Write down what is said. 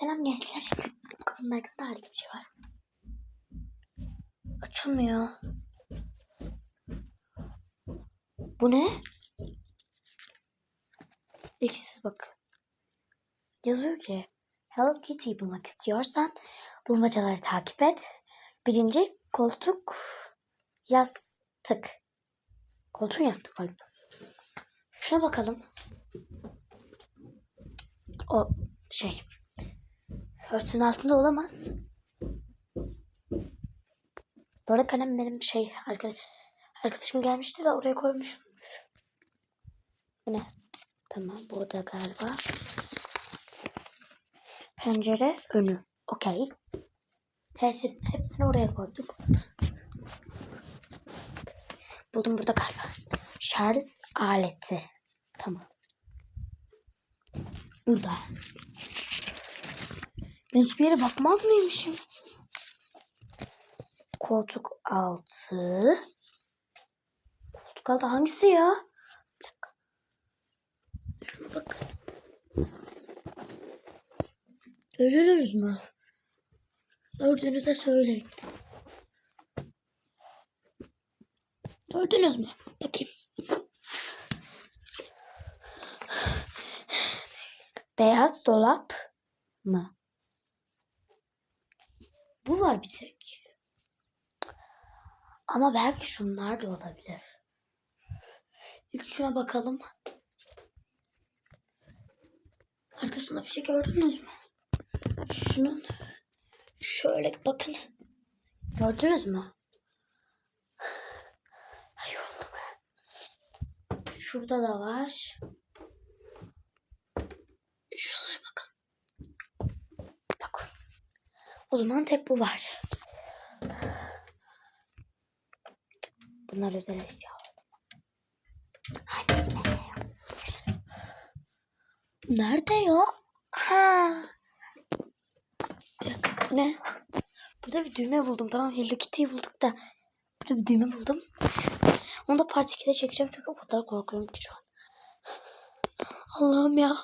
Selam gençler. Şimdi kapının arkasında harika bir şey var. Açılmıyor. Bu ne? İkisiz bak. Yazıyor ki Hello Kitty'yi bulmak istiyorsan bulmacaları takip et. Birinci koltuk yastık. Koltuğun yastık galiba. Şuna bakalım. O şey. Örtünün altında olamaz. Bu arada kalem benim şey arkadaş, arkadaşım gelmişti de oraya koymuşum. Bu ne? Tamam bu da galiba. Pencere önü. Okey. Her şey, hepsini oraya koyduk. Buldum burada galiba. Şarj aleti. Tamam. Burada. Ben hiçbir yere bakmaz mıymışım? Koltuk altı. Koltuk altı hangisi ya? Bir dakika. Şuna bakın. Görürüz mü? Gördüğünüzde söyleyin. Gördünüz mü? Bakayım. Beyaz dolap mı? Bu var bir tek. Ama belki şunlar da olabilir. İlk şuna bakalım. Arkasında bir şey gördünüz mü? Şunun şöyle bakın. Gördünüz mü? Ay yoruldum. Şurada da var. Şuralara bakın. Bakın. O zaman tek bu var. Bunlar özel eşya. Her neyse. Nerede ya? Ha. Ne? Burada bir düğme buldum. Tamam Hello Kitty'yi bulduk da. Burada bir düğme buldum. Onu da part 2'de çekeceğim çünkü o kadar korkuyorum ki şu an. Allah'ım ya.